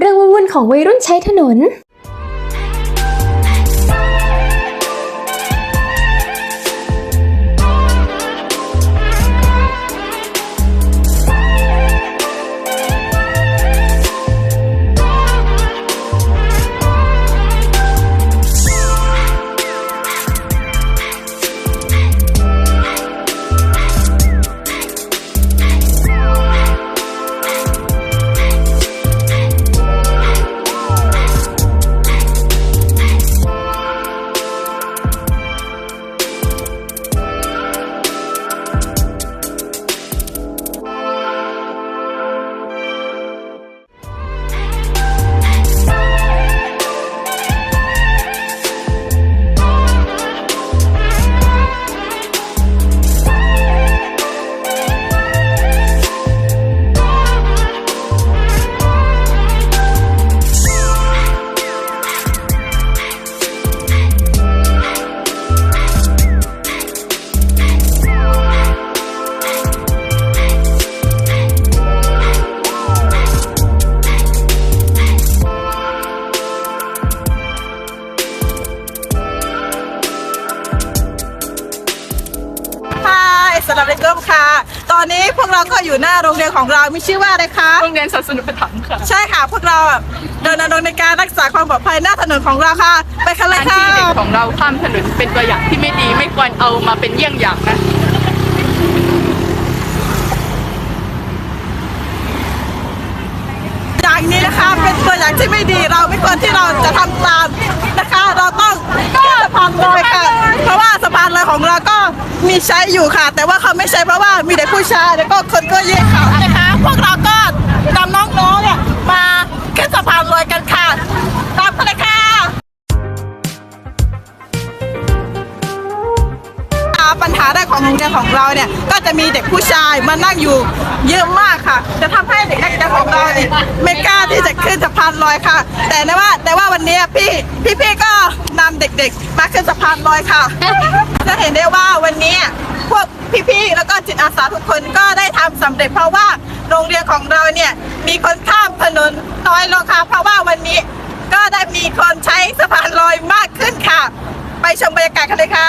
เรื่องวุ่นๆของวัยรุ่นใช้ถนน อนนี้พวกเราก็อยู่หน้าโรงเรียนของเรา มีชื่อว่าอะไรคะ โรงเรียนสัตว์สนุกถัมภ์ค่ะ ใช่ค่ะ พวกเราอะเดินรงค์ในการรักษาความปลอดภัยหน้าถนนของเราค่ะ ไปกันเลยการค่ะที่เด็กของเราข้ามถนนเป็นตัวอย่างที่ไม่ดีไม่ควรเอามาเป็นเยี่ยงอย่างนะ อย่างนี้นะคะ เป็นตัวอย่างที่ไม่ดีเราไม่ควรที่เราจะทำตามนะคะ เราต้องก็สะพานลอยค่ะ เพราะว่าสะพานลอยของเราก็มีใช้อยู่ค่ะ แต่ว่าเขาไม่ใช้เพราะว่ามีแต่ผู้ชายแล้วก็คนก็เยอะค่ะนะคะ พวกเราก็นำน้องๆเนี่ยมาขึ้นสะพานลอยกันค่ะ จะมีเด็กผู้ชายมานั่งอยู่เยอะมากค่ะ จะทำให้เด็กนักเรียนของเราเนี่ยไม่กล้าที่จะขึ้นสะพานลอยค่ะ แต่ในว่าแต่ว่าวันนี้พี่พี่พี่ๆก็นำเด็กๆมาขึ้นสะพานลอยค่ะ จะเห็นได้ว่าวันนี้พวกพี่ๆแล้วก็จิตอาสาทุกคนก็ได้ทำสำเร็จเพราะว่าโรงเรียนของเราเนี่ยมีคนข้ามถนนน้อยลงค่ะเพราะว่าวันนี้ก็ได้มีคนใช้สะพานลอยมากขึ้นค่ะ ไปชมบรรยากาศกันเลยค่ะ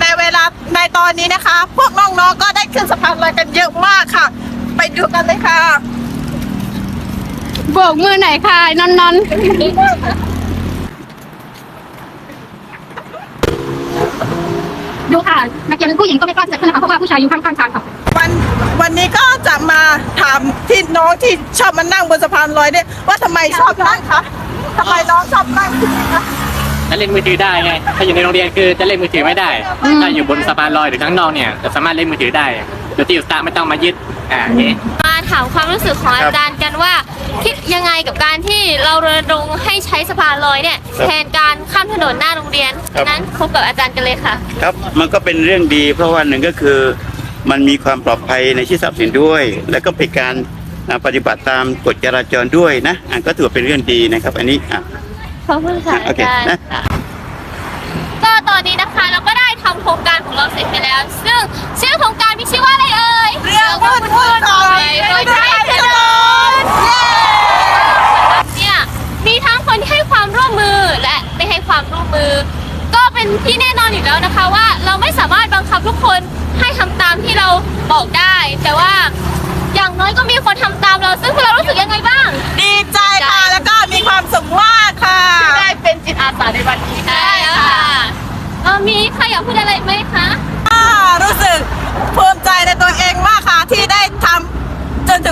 ในเวลา ในตอนนี้นะคะ พวกน้องๆก็ได้ขึ้นสะพานลอยกันเยอะมากค่ะ ไปดูกันเลยค่ะโบกมือไหนอยค่ะนอนนอนดูค่ะนักเรียนผู้หญิงก็ไม่กล้าจะขึ้นนะคะเพราะว่าผู้ชายอยู่ข้างๆทางค่ะวันวันนี้ก็จะมาถามที่น้องที่ชอบมานั่งบนสะพานลอยเนี่ยว่าทำไมชอบนั่งคะทำไมน้องชอบนั่งคะ จะเล่นมือถือได้ไง ถ้าอยู่ในโรงเรียนคือจะเล่นมือถือไม่ได้ ถ้าอยู่บนสะพานลอยหรือข้างนอกเนี่ยจะสามารถเล่นมือถือได้โดยที่อุตสาหไม่ต้องมายึด อ่าอย่างนี้ มาถามความรู้สึกของอาจารย์กันว่า คิดยังไงกับการที่เรารณรงค์ให้ใช้สะพานลอยเนี่ยแทนการข้ามถนนหน้าโรงเรียนครับ นั้นพบกับอาจารย์กันเลยค่ะ ครับมันก็เป็นเรื่องดี เพราะว่าหนึ่งก็คือมันมีความปลอดภัยในที่ทรัพย์สินด้วย แล้วก็เป็นการอ่าปฏิบัติตามกฎจราจรด้วยนะอะก็ถือว่าเป็นเรื่องดีนะครับ อันนี้อะ ขอบคุณค่ะโออาเคจารย์นะ ค่ะก็ตอนนี้นะคะเราก็ได้ทำโครงการของเราเสร็จไปแล้ว ซึ่งชื่อโครงการมีชื่อว่าอะไรเอ่ยเรื่องวุ่นวุ่นของโดยใช้ถนนเนี่ยมีทั้งคนที่ให้ความร่วมมือและไม่ให้ความร่วมมือ ก็เป็นที่แน่นอนอยู่แล้วนะคะว่าเราไม่สามารถบังคับทุกคนให้ทำตามที่เราบอกได้ แต่ว่าอย่างน้อยก็มีคนทำตามเรา ซึ่งพวกเรารู้สึกยังไงบ้าง ดีใจค่ะ แล้วก็มีความสุขมา